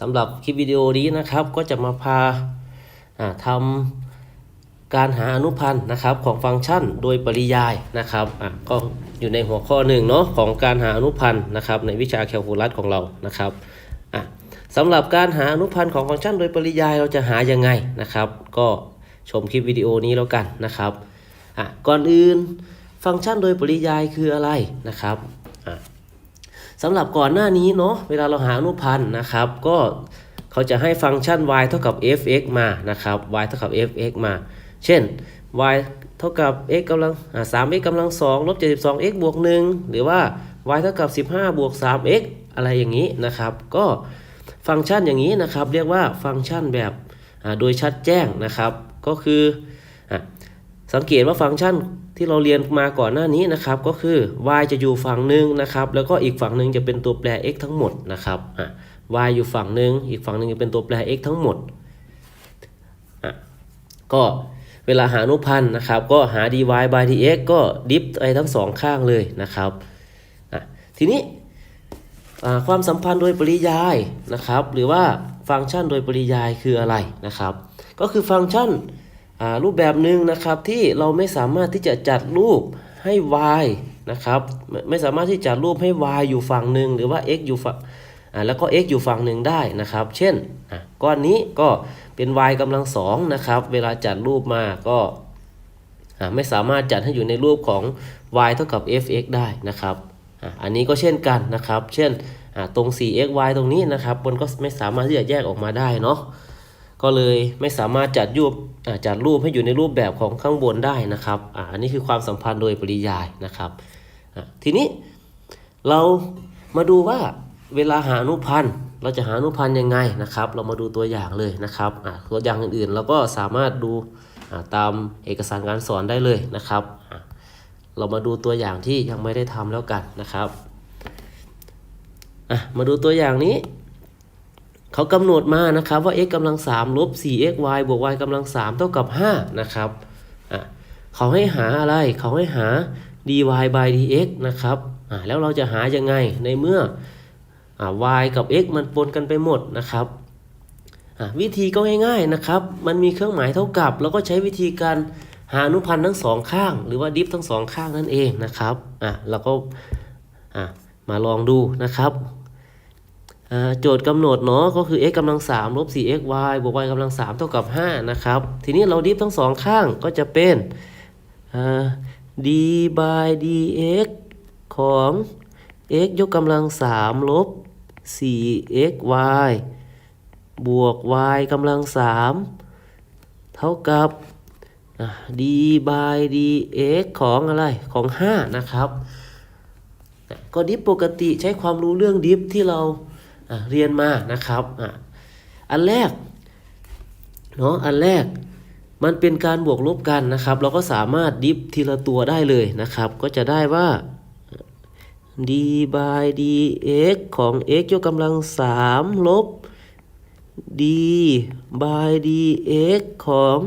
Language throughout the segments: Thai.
สำหรับคลิปวิดีโอนี้นะครับก็จะมาพาทำการหาอนุพันธ์นะครับของฟังก์ชันโดยปริยายนะครับก็อยู่ในหัวข้อหนึ่งเนาะของการหาอนุพันธ์นะครับในวิชาแคลคูลัสของเรานะครับสำหรับการหาอนุพันธ์ของฟังก์ชันโดยปริยายเราจะหายังไงนะครับ ก็ชมคลิปวิดีโอนี้แล้วกันนะครับก่อนอื่นฟังก์ชันโดยปริยายคืออะไรนะครับ สำหรับก่อนหน้านี้เนาะเวลาเราหาอนุพันธ์นะครับ ก็เขาจะให้ฟังก์ชัน y เท่ากับ f(x) มานะครับ y เท่ากับ f(x) มา เช่น y เท่ากับ x กำลังอ่า 3x กำลัง2ลบ 72x บวก1หรือว่า y เท่ากับ15บวก 3x อะไรอย่างนี้นะครับ ก็ฟังก์ชันอย่างนี้นะครับ เรียกว่าฟังก์ชันแบบโดยชัดแจ้งนะครับ ก็คือสังเกตว่าฟังก์ชัน ที่เราเรียนมาก่อนหน้านี้นะครับ ก็คือ y จะอยู่ฝั่งหนึ่งนะครับ แล้วก็อีกฝั่งหนึ่งจะเป็นตัวแปร x ทั้งหมดนะครับอะ y อยู่ฝั่งหนึ่งอีกฝั่งหนึ่งจะเป็นตัวแปร x ทั้งหมดอะก็เวลาหาอนุพันธ์นะครับ ก็หา dy by dx ก็ดิฟไปทั้งสองข้างเลยนะครับอะทีนี้ความสัมพันธ์โดยปริยายนะครับ หรือว่าฟังก์ชันโดยปริยายคืออะไรนะครับ ก็คือฟังก์ชัน รูปแบบหนึ่งนะครับที่เราไม่สามารถที่จะจัดรูปให้ y นะครับไม่ไม่สามารถที่จะจัดรูปให้ y อยู่ฝั่งหนึ่งหรือว่า x อยู่ฝั่งแล้วก็ x อยู่ฝั่งหนึ่งได้นะครับ เช่นก้อนนี้ก็เป็น y กำลังสองนะครับ เวลาจัดรูปมาก็ไม่สามารถจัดให้อยู่ในรูปของ y เท่ากับ f(x) ได้นะครับ อันนี้ก็เช่นกันนะครับ เช่นตรง 4xy ตรงนี้นะครับ มันก็ไม่สามารถที่จะแยกออกมาได้เนาะ ก็เลยไม่สามารถจัดรูปจัดรูปให้อยู่ในรูปแบบของข้างบนได้นะครับอันนี้คือความสัมพันธ์โดยปริยายนะครับทีนี้เรามาดูว่าเวลาหาอนุพันธ์เราจะหาอนุพันธ์ยังไงนะครับ เรามาดูตัวอย่างเลยนะครับตัวอย่างอื่นๆ เราก็สามารถดูตามเอกสารการสอนได้เลยนะครับ เรามาดูตัวอย่างที่ยังไม่ได้ทำแล้วกันนะครับมาดูตัวอย่างนี้ เขากำหนดมานะครับว่า x กำลัง3ลบ 4xy บวก y กำลัง3เท่ากับ 5 นะครับอะเขาให้หาอะไร เขาให้หา dy by dx นะครับอะแล้วเราจะหายังไงในเมื่ออ y กับ x มันปนกันไปหมดนะครับอะวิธีก็ง่ายๆนะครับ มันมีเครื่องหมายเท่ากับ แล้วก็ใช้วิธีการหาอนุพันธ์ทั้งสองข้าง หรือว่าดิฟทั้งสองข้างนั่นเองนะครับ อะเราก็อะมาลองดูนะครับ โจทย์กำหนดเนาะก็คือ x กำลัง3ลบ 4xy บวก y กำลัง3เท่ากับ 5 นะครับ ทีนี้เราดิฟทั้งสองข้างก็จะเป็น d by dx ของ x ยกกำลัง3ลบ 4xy บวก y กำลัง 3 เท่ากับ d by dx ของอะไรของ 5 นะครับ ก็ดิฟปกติใช้ความรู้เรื่องดิฟที่เรา เรียนมานะครับอ,อันแรกเนาะอันแรกมันเป็นการบวกลบกันนะครับ เราก็สามารถดิฟทีละตัวได้เลยนะครับ ก็จะได้ว่า d by dx ของ x ยกกำลัง 3 ลบ d by dx ของ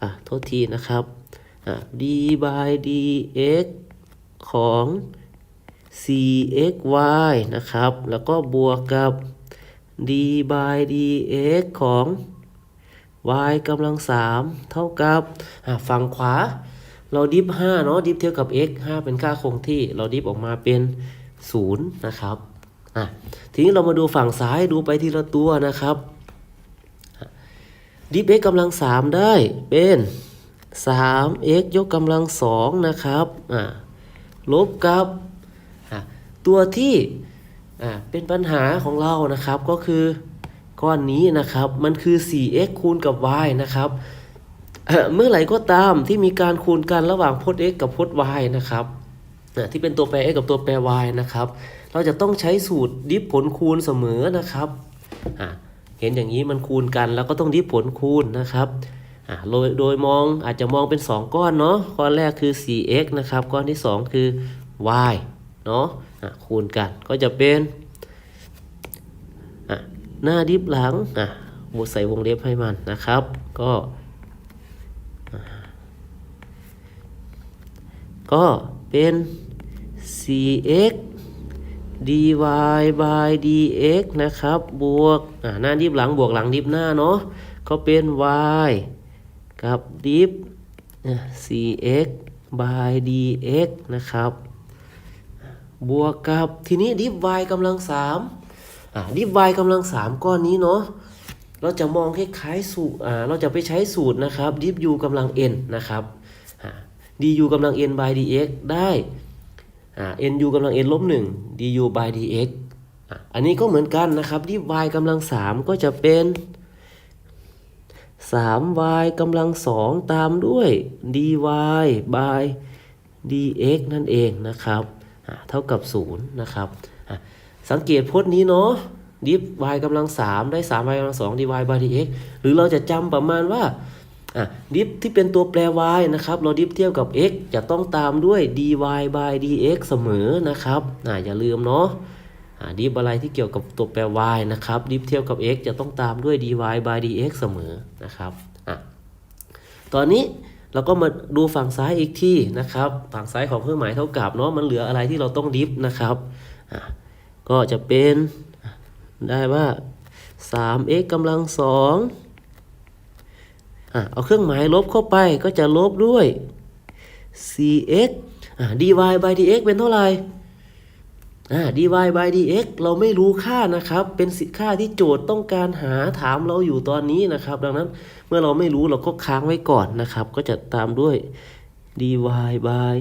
อะโทษทีนะครับอะ d by dx ของ 4xy นะครับ แล้วก็บวกกับ d by dx ของ y กำลัง 3 เท่ากับอะฝั่งขวา เราดิฟ5เนาะดิฟเท่ากับ x 5 เป็นค่าคงที่ เราดิฟออกมาเป็น 0 นะครับอะทีนี้เรามาดูฝั่งซ้ายดูไปทีละตัวนะครับดิฟ x กำลัง 3 ได้เป็น 3x ยกกำลัง 2 นะครับอะลบกับ ตัวที่เป็นปัญหาของเรานะครับก็คือก้อนนี้นะครับมันคือ 4x คูณกับ y นะครับเมื่อไหร่ก็ตามที่มีการคูณกันระหว่างพจน์ x กับพจน์ y นะครับที่เป็นตัวแปร x กับตัวแปร y นะครับ เราจะต้องใช้สูตรดิฟผลคูณเสมอนะครับเห็นอย่างนี้มันคูณกันแล้วก็ต้องดิฟผลคูณนะครับโดยโดยมองอาจจะมองเป็น 2 ก้อนเนาะก้อนแรกคือ 4x นะครับ ก้อนที่ 2 คือ y เนาะ คูณกันก็จะเป็นหน้าดิฟหลังอะบใส่วงเล็บให้มันนะครับ ก็ก็เป็น 4x d dy by dx นะครับ บวกหน้าดิฟหลังบวกหลังดิฟหน้าเนาะก็เป็น y กับดิฟ cx by dx นะครับ บวกกับทีนี้ดิฟ y กำลังสามอ่าดิฟ y กำลังสามก้อนนี้เนาะเราจะมองคล้ายๆสูตรอ่าเราจะไปใช้สูตรนะครับดิฟ u กำลัง n นะครับอ่า du กำลัง n by dx ได้อ่า nu กำลัง n ลบหนึ่ง du by dx อันนี้ก็เหมือนกันนะครับดิฟ y กำลังสามก็จะเป็น 3y กำลังสองตามด้วย dy by dx นั่นเองนะครับ เท่ากับ 0 นะครับสังเกตพจน์นี้เนาะดิฟ y กำลัง 3 ได้ 3y กำลัง2 dy by dx หรือเราจะจำประมาณว่าดิฟที่เป็นตัวแปร y นะครับ เราดิฟเทียบกับ x จะต้องตามด้วย dy by dx เสมอนะครับออย่าลืมเนาะดิฟอะไรที่เกี่ยวกับตัวแปร y นะครับ ดิฟเทียบกับ x จะต้องตามด้วย dy by dx เสมอนะครับอตอนนี้ แล้วก็มาดูฝั่งซ้ายอีกที่นะครับฝั่งซ้ายของเครื่องหมายเท่ากับเนาะมันเหลืออะไรที่เราต้องดิฟนะครับก็จะเป็นได้ว่า 3x กำลังสองเอาเครื่องหมายลบเข้าไปก็จะลบด้วย 4x dy by dx เป็นเท่าไหร่ อ่า dy by dx เราไม่รู้ค่านะครับ เป็นสิค่าที่โจทย์ต้องการหาถามเราอยู่ตอนนี้นะครับ ดังนั้นเมื่อเราไม่รู้เราก็ค้างไว้ก่อนนะครับ ก็จะตามด้วย dy by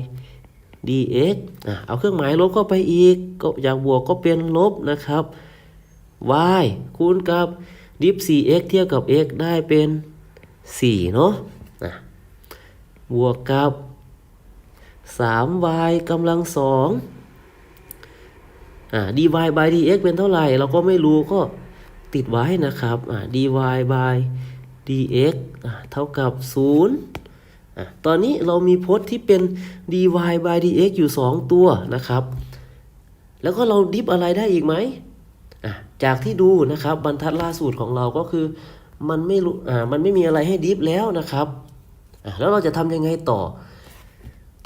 dx อ่าเอาเครื่องหมายลบเข้าไปอีก ก็จากบวกก็เป็นลบนะครับ y คูณกับ div 4x เทียบกับ x ได้เป็น 4 เนาะะบวกกับ 3y กำลังส อ่า dy by dx เป็นเท่าไหร่ เราก็ไม่รู้ก็ติดไว้นะครับอ่า dy by dx อ่าเท่ากับ 0อ่าตอนนี้เรามีพจน์ที่เป็น dy by dx อยู่ 2 ตัวนะครับ แล้วก็เราดิฟอะไรได้อีกไหมอ่าจากที่ดูนะครับบรรทัดล่าสุดของเราก็คือมันไม่รู้อ่ามันไม่มีอะไรให้ดิฟแล้วนะครับอ่าแล้วเราจะทำยังไงต่อ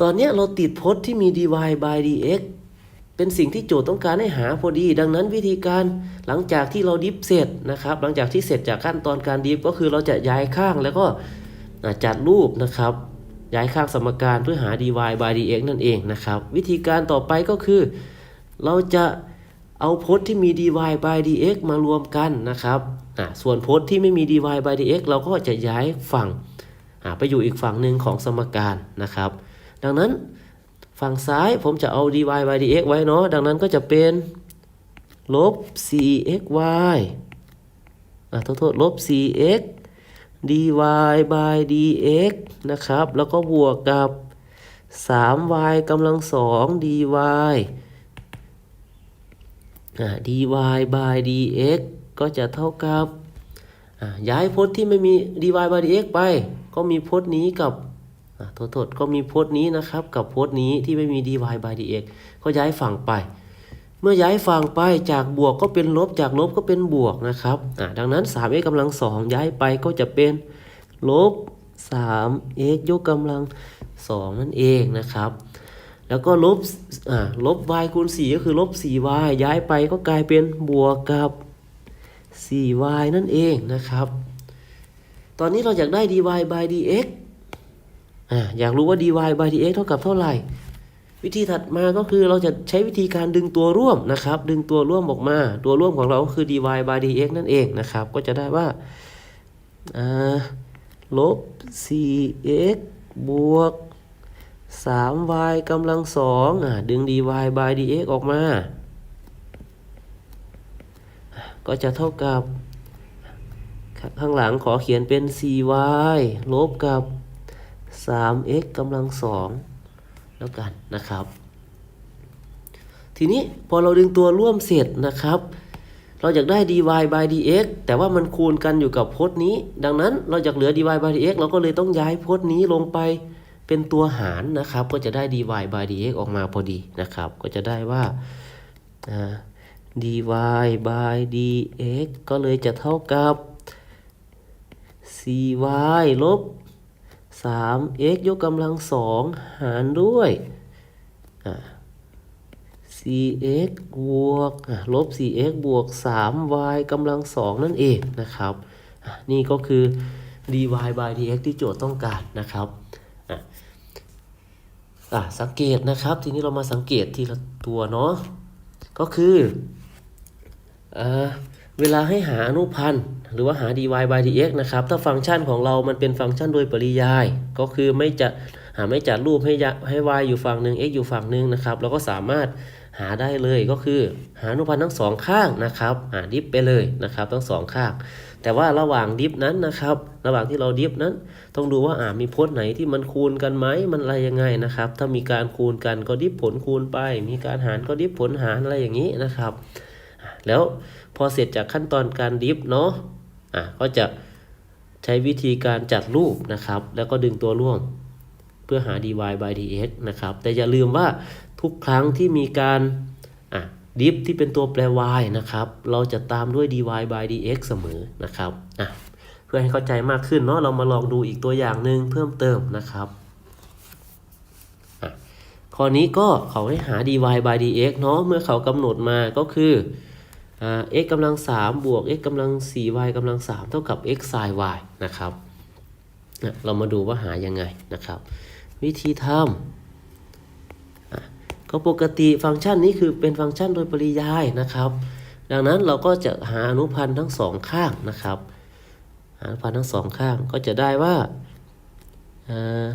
ตอนนี้เราติดพจน์ที่มี dy by dx เป็นสิ่งที่โจทย์ต้องการให้หาพอดี ดังนั้นวิธีการหลังจากที่เราดิฟเสร็จนะครับ หลังจากที่เสร็จจากขั้นตอนการดิฟก็คือเราจะย้ายข้างแล้วก็จัดรูปนะครับ ย้ายข้างสมการเพื่อหา dy by dx นั่นเองนะครับ วิธีการต่อไปก็คือ เราจะเอาพจน์ที่มี dy by dx มารวมกันนะครับส่วนพจน์ที่ไม่มี dy by dx เราก็จะย้ายฝั่งไปอยู่อีกฝั่งหนึ่งของสมการนะครับ ดังนั้น ฝั่งซ้ายผมจะเอา dy by dx ไว้เนาะ ดังนั้นก็จะเป็นลบ 4xy อะโทษโทษลบ 4x dy by dx นะครับ แล้วก็บวกกับ 3y กำลังสอง dy อ่า dy by dx ก็จะเท่ากับ ย้ายพจน์ที่ไม่มี dy by dx ไป ก็มีพจน์นี้กับ อ่าโทษก็มีโพจน์นี้นะครับ กับโพจน์นี้ที่ไม่มี dy by dx ก็ย้ายฝั่งไป เมื่อย้ายฝั่งไปจากบวกก็เป็นลบจากลบก็เป็นบวกนะครับอ่าดังนั้น 3x กำลังสองย้ายไปก็จะเป็นลบ 3x ยกกำลังสองนั่นเองนะครับแล้วก็ลบอ่าลบ y คูณ 4 ก็คือลบ 4y ย้ายไปก็กลายเป็นบวกกับ 4y นั่นเองนะครับ ตอนนี้เราอยากได้ dy by dx อ่าอยากรู้ว่า dy by dx เท่ากับเท่าไหร่ วิธีถัดมาก็คือเราจะใช้วิธีการดึงตัวร่วมนะครับ ดึงตัวร่วมออกมา ตัวร่วมของเราก็คือ dy by dx นั่นเองนะครับ ก็จะได้ว่าลบ 4x บวก 3y กำลังสองอดึง dy by dx ออกมา ก็จะเท่ากับ ข้างหลังขอเขียนเป็น 4y ลบกับ 3x กำลังสองแล้วกันนะครับ ทีนี้พอเราดึงตัวร่วมเสร็จนะครับ เราอยากได้ dy by dx แต่ว่ามันคูณกันอยู่กับพจน์นี้ ดังนั้นเราอยากเหลือ dy by dx เราก็เลยต้องย้ายพจน์นี้ลงไปเป็นตัวหารนะครับ ก็จะได้ dy by dx ออกมาพอดีนะครับ ก็จะได้ว่า dy by dx ก็เลยจะเท่ากับ 4y ลบ 3x ยกกำลังสองหารด้วยอ่า 4x บวกอะลบ 4x บวก 3y กำลัง2นั่นเองนะครับ นี่ก็คือ dy by dx ที่โจทย์ต้องการนะครับอะสังเกตนะครับ ทีนี้เรามาสังเกตทีละตัวเนาะก็คืออ่าเวลาให้หาอนุพันธ์ หรือว่าหา dy by dx นะครับ ถ้าฟังก์ชันของเรามันเป็นฟังก์ชันโดยปริยาย ก็คือไม่จะหาไม่จัดรูปให้ให้ y อยู่ฝั่งหนึ่ง x อยู่ฝั่งหนึ่งนะครับ เราก็สามารถหาได้เลยก็คือ หาอนุพันธ์ทั้งสองข้างนะครับ หาดิฟไปเลยนะครับ ทั้งสองข้าง แต่ว่าระหว่างดิฟนั้นนะครับ ระหว่างที่เราดิฟนั้น ต้องดูว่าอ่ามีพจน์ไหนที่มันคูณกันไหมมันอะไรยังไงนะครับ ถ้ามีการคูณกันก็ดิฟผลคูณไป มีการหารก็ดิฟผลหารอะไรอย่างนี้นะครับ แล้วพอเสร็จจากขั้นตอนการดิฟเนาะ อะก็จะใช้วิธีการจัดรูปนะครับ แล้วก็ดึงตัวร่วมเพื่อหา dy by dx นะครับ แต่อย่าลืมว่าทุกครั้งที่มีการอะดิฟที่เป็นตัวแปร y นะครับ เราจะตามด้วย dy by dx เสมอนะครับอะเพื่อให้เข้าใจมากขึ้นเนาะเรามาลองดูอีกตัวอย่างหนึ่งเพิ่มเติมนะครับอะข้อนี้ก็เขาให้หา dy by dx เนาะเมื่อเขากำหนดมาก็คือ x กำลัง3บวก x กำลัง 4y กำลัง 3 เท่ากับ x sin y นะครับเรามาดูว่าหายังไงนะครับ วิธีทำก็ปกติฟังก์ชันนี้คือเป็นฟังก์ชันโดยปริยายนะครับ ดังนั้นเราก็จะหาอนุพันธ์ทั้งสองข้างนะครับ หาอนุพันธ์ทั้งสองข้างก็จะได้ว่าอ่า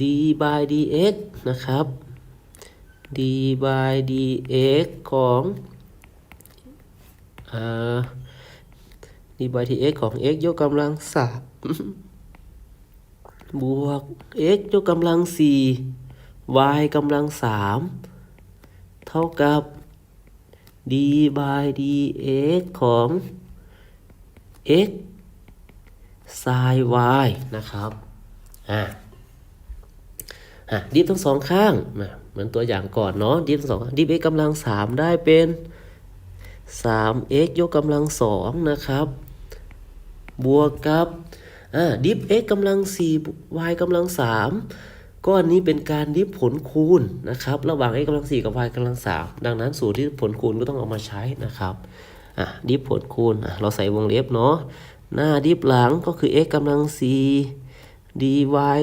d by dx นะครับ d by dx ของอ่า d by dx ของ x ยกกำลังสามบวก x ยกกำลัง4 y กำลัง3เท่ากับ d by dx ของ x sin y นะครับ อ่าอะดิฟทั้งสองข้างมา เหมือนตัวอย่างก่อนเนาะดิฟสองดิฟ x กกำลัง3ได้เป็น 3x ยกกำลัง2นะครับ บวกกับอ่าดิฟ x กกำลัง4 y กำลัง3ก้อนนี้เป็นการดิฟผลคูณนะครับ ระหว่าง x กำลัง4กับ y กำลัง3ดังนั้นสูตรที่ผลคูณก็ต้องเอามาใช้นะครับอะดิฟผลคูณเราใส่วงเล็บเนาะหน้าดิฟหลังก็คือ x กำลัง4 dy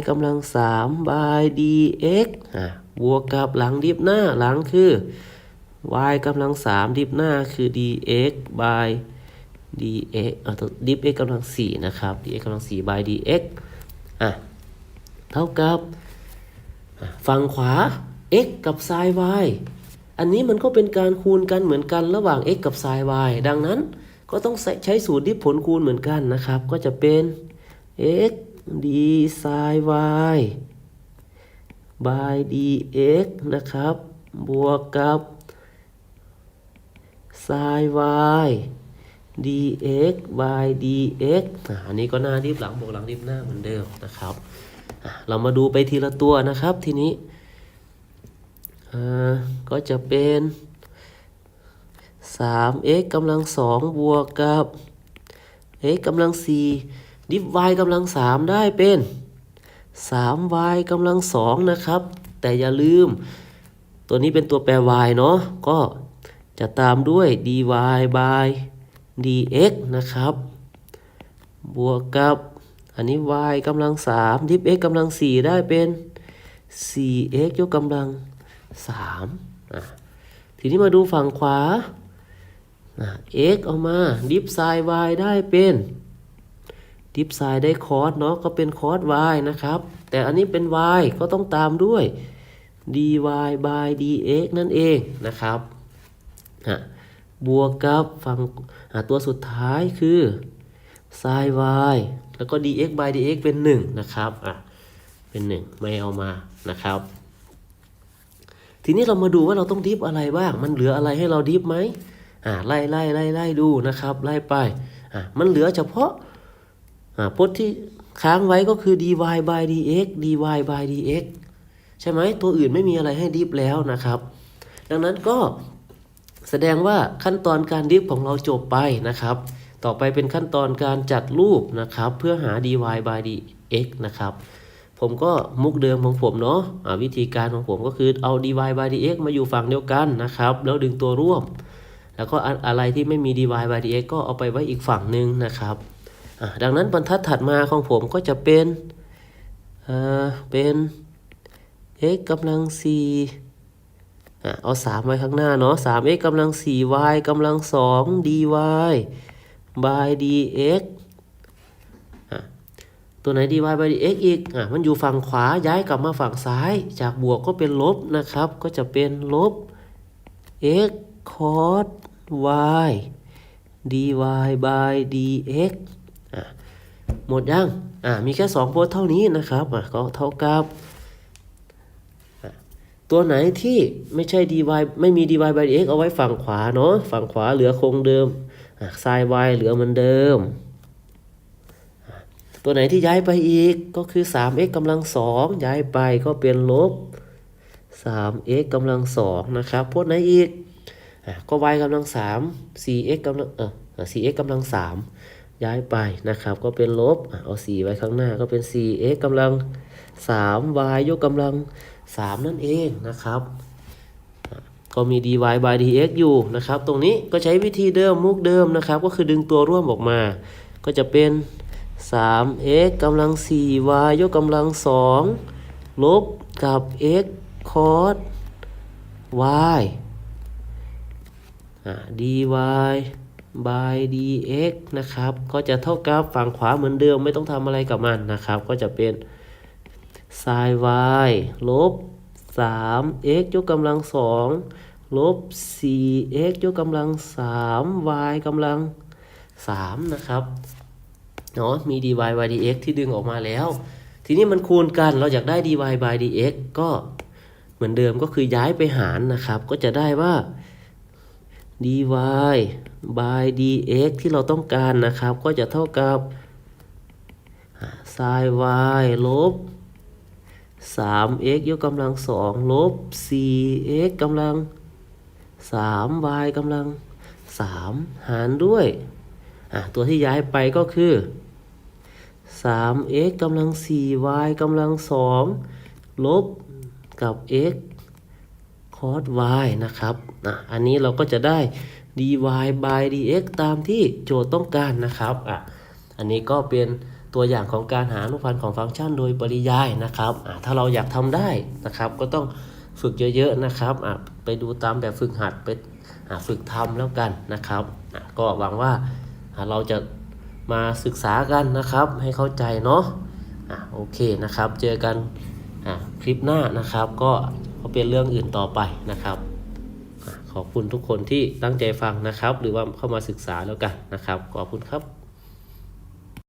กำลัง3 by dx อะ บวกกับหลังดิฟหน้าหลังคือ y กำลัง3ดิฟหน้าคือ dx by dx อะดิฟ x กำลัง4นะครับ dx กำลัง4 by dx อะ เท่ากับฝั่งขวา x กับ sin y อันนี้มันก็เป็นการคูณกันเหมือนกันระหว่าง x กับ sin y ดังนั้นก็ต้องใช้ใช้สูตรดิฟผลคูณเหมือนกันนะครับ ก็จะเป็น x d sin y by dx นะครับ บวกกับ sin y dx by dx อันนี้ก็หน้าดิฟหลังบวกหลังดิฟหน้าเหมือนเดิมนะครับ เรามาดูไปทีละตัวนะครับทีนี้ ก็จะเป็น 3x กำลัง 2 บวกกับ x กำลัง 4 ดิฟ y กำลัง 3 ได้เป็น 3y กำลัง2นะครับ แต่อย่าลืม ตัวนี้เป็นตัวแปร y เนาะก็จะตามด้วย dy by dx นะครับ บวกกับอันนี้ y กำลัง3ดิฟ x กำลัง4ได้เป็น 4x ยกกำลัง3อะทีนี้มาดูฝั่งขวาอะ x เอามาดิฟ sin y ได้เป็น ดิฟ sin ได้คอร์สเนาะก็เป็นคอร์ส y นะครับ แต่อันนี้เป็น y ก็ต้องตามด้วย dy by dx นั่นเองนะครับอะบวกกับฝั่งตัวสุดท้ายคือ sin y แล้วก็ dx by dx เป็น 1 นะครับอะเป็น 1 ไม่เอามานะครับ ทีนี้เรามาดูว่าเราต้องดิฟอะไรบ้าง มันเหลืออะไรให้เราดิฟไหมอ่าไล่ไล่ไล่ไล่ดูนะครับ ไล่ไปอ่ามันเหลือเฉพาะ พจน์ที่ค้างไว้ก็คือ dy by dx dy by dx ใช่ไหมตัวอื่นไม่มีอะไรให้ดิฟแล้วนะครับ ดังนั้นก็แสดงว่าขั้นตอนการดิฟของเราจบไปนะครับ ต่อไปเป็นขั้นตอนการจัดรูปนะครับ เพื่อหา dy by dx นะครับผมก็มุกเดิมของผมเนาะอ่าวิธีการของผมก็คือเอา dy by dx มาอยู่ฝั่งเดียวกันนะครับ แล้วดึงตัวร่วม แล้วก็อะไรที่ไม่มี dy by dx ก็เอาไปไว้อีกฝั่งหนึ่งนะครับ ดังนั้นบรรทัดถัดมาของผมก็จะเป็นเป็น x กำลัง4อ่เอา 3 ไว้ข้างหน้าเนาะ 3x กำลัง 4y กำลัง 2 dy by dx อะตัวไหน dy by dx อีกอมันอยู่ฝั่งขวาย้ายกลับมาฝั่งซ้าย จากบวกก็เป็นลบนะครับ ก็จะเป็นลบ x cos y dy by dx อะ หมดยังมีแค่2โพสเท่านี้นะครับก็เท่ากับตัวไหนที่ไม่ใช่ dy ไม่มี dy by dx เอาไว้ฝั่งขวาเนาะฝั่งขวาเหลือคงเดิมอะ sin y เหลือเหมือนเดิม ตัวไหนที่ย้ายไปอีกก็คือ 3x กำลังสองย้ายไปก็เป็นลบ 3x กำลังสองนะครับพวกไหนอีกอก็ y กำลังสาม 4x กำลังเอออะ 4x กำลังสาม ย้ายไปนะครับ ก็เป็นลบเอา4ไว้ข้างหน้าก็เป็น 4x กำลัง 3y ยกกำลัง 3 นั่นเองนะครับ ก็มี dy by dx อยู่นะครับ ตรงนี้ก็ใช้วิธีเดิมมุกเดิมนะครับ ก็คือดึงตัวร่วมออกมา ก็จะเป็น 3x กำลัง 4y ยกกำลัง 2 ลบกับ x cos y dy by dx นะครับ ก็จะเท่ากับฝั่งขวาเหมือนเดิม ไม่ต้องทำอะไรกับมันนะครับ ก็จะเป็น sin y ลบ 3x ยกกำลัง 2 ลบ 4x ยกกำลัง 3y กำลัง 3 นะครับเนาะมี dy by dx ที่ดึงออกมาแล้ว ทีนี้มันคูณกันเราอยากได้ dy by dx ก็เหมือนเดิมก็คือย้ายไปหารนะครับ ก็จะได้ว่า dy by dx ที่เราต้องการนะครับ ก็จะเท่ากับ sin y ลบ 3x ยกกำลัง 2 ลบ 4x กำลัง 3y กำลัง 3 หารด้วย ตัวที่ย้ายไปก็คือ 3x กำลัง 4y กำลัง 2 ลบกับ x cos y นะครับ อันนี้เราก็จะได้ dy by dx ตามที่โจทย์ต้องการนะครับอะอันนี้ก็เป็นตัวอย่างของการหาอนุพันธ์ของฟังก์ชันโดยปริยายนะครับอะถ้าเราอยากทำได้นะครับ ก็ต้องฝึกเยอะๆนะครับอะไปดูตามแบบฝึกหัดไปอะฝึกทำแล้วกันนะครับอะก็หวังว่าเราจะมาศึกษากันนะครับ ให้เข้าใจเนาะอะโอเคนะครับ เจอกันอะคลิปหน้านะครับ ก็ก็เป็นเรื่องอื่นต่อไปนะครับ ขอบคุณทุกคนที่ตั้งใจฟังนะครับ หรือว่าเข้ามาศึกษาแล้วกันนะครับ ขอบคุณครับ